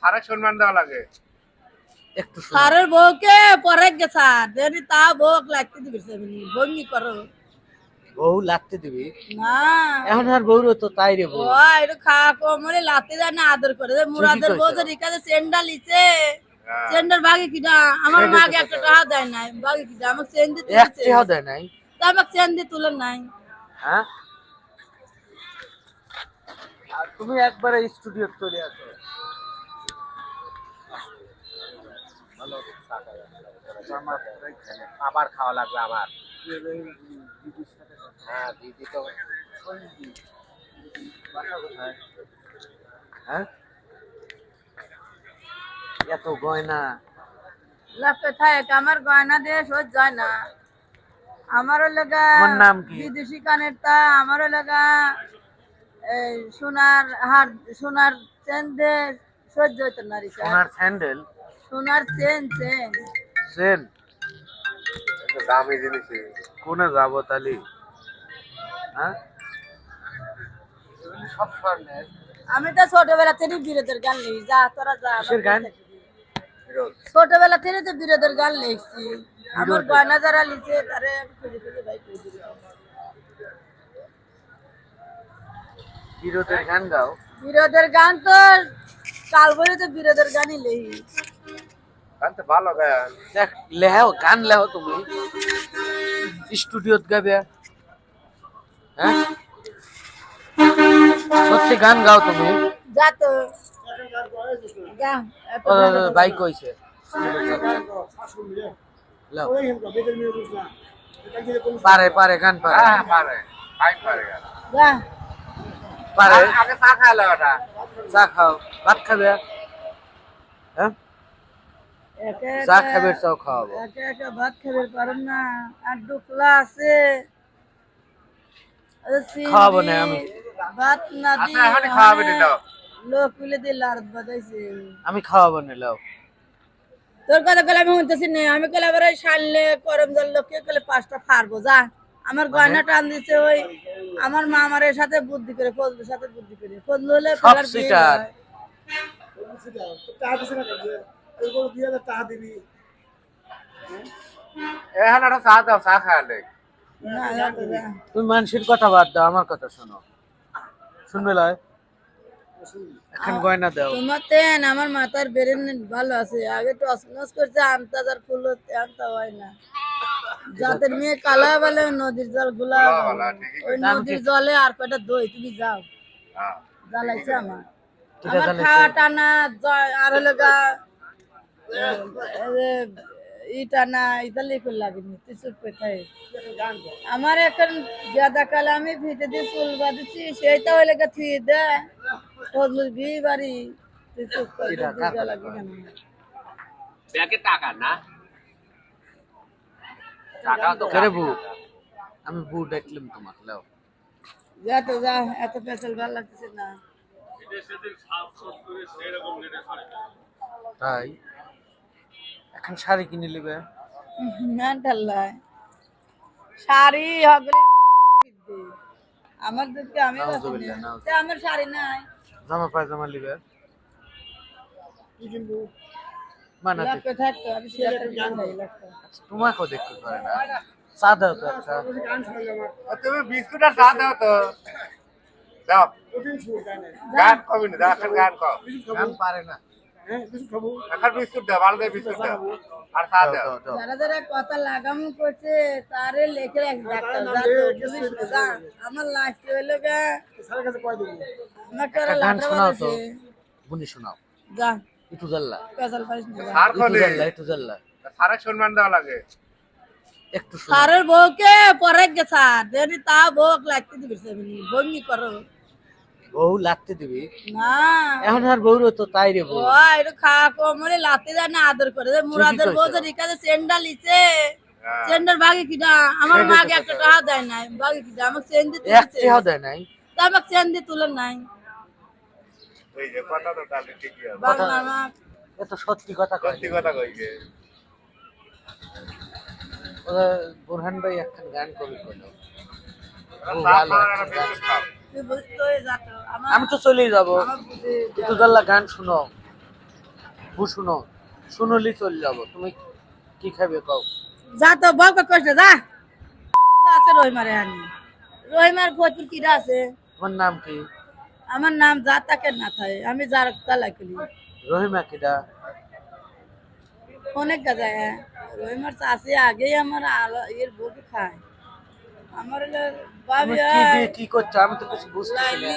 সারা সম্মান দেওয়া লাগে। একটু সারের বউকে পরে গেছা দেরি তা বউক লাগতে দিবি ভঙ্গি করো। বউ লাগতে দিবি? না। এখন আর বউরও তো তাই রে বউ। একটু খাওয়া কমরে লাতে যায় না আদর করে দে। মুরাদের বউ যে রিকাতে সেন্ডা লিছে হ্যাঁ। সেন্ডার ভাগে কিনা আমার মাকে একটা টাকা দেয় নাই ভাগে কিনা আমাকে চেন দিয়ে এক তুলেছে টেহাও দেয় নাই? তা আমাকে চেন দিয়ে তুলে নাই। হ্যাঁ? আর তুমি একবারে স্টুডিও চলে আসো ভালো চা খাওয়া যাবে। আবার খাওয়া লাগবে আবার। হ্যাঁ দিদি তো হ্যাঁ? এত গয়না। লাফে থাকে আমার গয়না দিয়ে সহ্য যায় না। আমারও লাগা নাম কি? বিদেশি কানের তা আমারও লাগা এই সোনার হার সোনার চেন দিয়ে সহ্য হইতো না সোনার স্যান্ডেল? সোনার চেন চেন। সেন দামি জিনিস কোনে যাব তালি? হ্যাঁ? আমি তো ছোটবেলা থেকে বিরোধের গান লিখি যা তোরা যা গান? ছোটবেলা থেকে তো বিরোধের গান লিখছি। আমার গয়না যারা লিখে তারে খুঁজে খুঁজে ভাই বিরোধের গান গাও। বিরোধের গান তো কাল বলে তো বিরোধের গানই লিখি। গান তো ভালো গান দেখ লেহাও গান লেহাও তুমি। স্টুডিওত গাবে হ্যাঁ? সত্যি গান গাও তুমি। যা তো বাইক কইছে। পারে পারে গান পারে। হ্যাঁ পারে। ফাইন পারে গান। পারে। আগে চা ওটা। চা খাও। ভাত খাবে? হ্যাঁ? একে চা একে- খাওয়াবো। একে একে ভাত খেতে পারেন না। আর ডুকলা আছে। খাওয়াবো না আমি। ভাত না আচ্ছা, দিয়ে এখনই দাও। লোক মিলে দিয়ে লাড়ত বাজাইছে। আমি খাওয়াবো না লাও তোর কথা কলে আমি শুনতেছি না। আমি কলে আবার ওই সারলে করম জল লোককে কলে পাঁচটা ফারবো যা। আমার মানে? গয়না টান দিছে ওই। আমার মা আমার সাথে বুদ্ধি করে ফজলুর সাথে বুদ্ধি করে। ফজলু হলে ফেলার বিয়ে সিটার। এখন একটা চা দাও চা খাইলে না, যা তো যা। তুমি মানুষের কথা বাদ দাও আমার কথা শোনো। শুনবে লয়? এখন গয়না দাও। তোমার আমার মাথার বেরেন ভালো আছে। আগে তো অসনস করছে আমতাজার ফুল আমতা হয় না। যাদের মেয়ে কালা বলে নদীর জলগুলা ওই নদীর জলে আর কয়টা দই তুমি যাও। হ্যাঁ। জ্বালাইছে আমার। আমার খাওয়া টানা আর হলো গা ই টানা এটা লিখুন লাগেনি তুই চুপ করে আমার এখন গাদা কালে আমি ভিটে দিয়ে ফুল বাঁধেছি সেইটা হইলে গা থুই দে ফজলুর বিয়ে বাড়ি তুই চুপ করে কিটা, তুই কার জ্বালা কথা? কেন? ব্যাগে টাকা না? টাকা তো কেরে বউ আমি বউ ডাকলাম লাও। যা তো যা এত পেছাল ভালো লাগতেছে না। তাই? এখন শাড়ি কিনে নেবে? না ঢাল্লায় শাড়ি হগলে আমার দুধকে আমি আমার শাড়ি নাই। জামা পায়জামা নিবে? আচ্ছা, তোমাকেও দেখতে পারে না। চা দাও তো একটা। তুমি বিস্কুট আর চা দাও তো দাও গান কবি না গান কও। গান পারে না। যারা যারা কথা লাগামু করছে তারে লেখে। আমার লাস্ট হইল আমার একটা তোরা গান লাকড়া শোনাও যা। জাল্লা। আর জাল্লা সারা সম্মান দেওয়া লাগে। একটু সারের বউকে পরে গেছা। দেরি তা বউক লাগতে দিবি করো। বউ লাগতে দিবি? না। এখন আর বউরও তো তাই রে ও বউ একটু খাওয়া কমরে লাতে যায় না আদর করে দে মুরাদের বউ যে রিকাতে সেন্ডা লিছে। সেন্ডার ভাগে কিনা আমার মাকে একটা টাকা দেয় নাই ভাগে কিনা আমাকে সেন দিয়ে এক তুলেছে টেহাও দেয় নাই? তা আমাকে সেন দিয়ে তুলে নাই। এই যে কথা তো তাহলে ঠিকই আছে। বাংলা মা এ তো সত্যি কথা কয়। সত্যি কথা কইছে ওরা বোরহান ভাই একখান গান কবি করল। আমি তো চলেই যাব। জাল্লা গান শুনো। বু শুনো। শুনলি চল যাব। তুমি কি খাবে কও? যা তো বউকে কষ্ট যা। আছে রহিমারে আনি রহিমার ফতুর কিরা আছে? তোমার নাম কি? আমার নাম যা তাকে না থাকে আমি যার তালা করি। রহিমা কিডা? অনেক গাজায় হ্যাঁ। রহিমার চাষে আগেই আমার আলো- এর বউকে খায়। আমার কি কি করছ? আমি তো কিছু লাইলি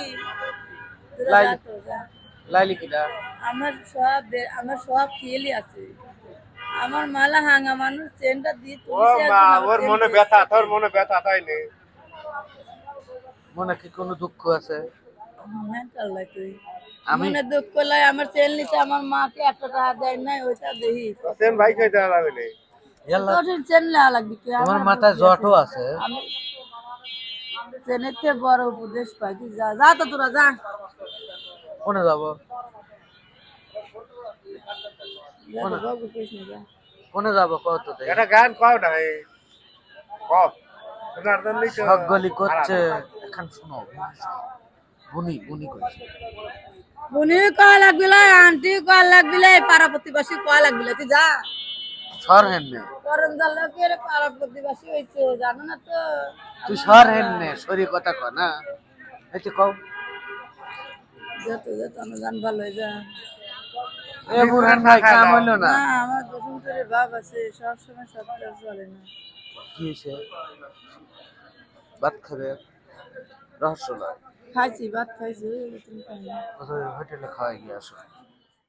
লাইলি। লাইলি আমার সব আমার সব খেয়েলি আছে। আমার মালা হাঙ্গা মানুষ চেনটা দিয়ে ও মা ওর মনে ব্যথা তোর মনে ব্যথা তাই নেই মনে কি কোনো দুঃখ আছে? আমি মনে দুঃখ করলে আমার চেন নিতে আমার মাকে একটা টাকা দেয় নাই ওইটা ভাই ইয়াল্লা, চেন নেওয়া লাগবে কি? তোমার আমার মাথায় জটও আছে। চেনের বড় উপদেশ যা যা তো তোরা যা। কোনে যাব? কোনে? যাব কত এটা গান কও না এই সব গলি করছে এখন শুনো বুনি বুনি করছে বুনি কয়া লাগবিলে আন্টি কয়া লাগবিলে পাড়া প্রতিবাসী কয়া লাগবিলে তুই যা। সর পাড়া প্রতিবাসী হয়েছে জানো না তো। তুই সর হেননে সরি কথা ক না। এতে কও। ভালো হয়ে যা। এ বুরহান ভাই কাম হইল না? না আমার বসুন্ধরের ভাব আছে সব সময় সব কাজ চলে না। কি হয়েছে? ভাত খাবে? রহস্য খাইছি ভাত খাইছি হোটেলে খাওয়াই গিয়ে আসো।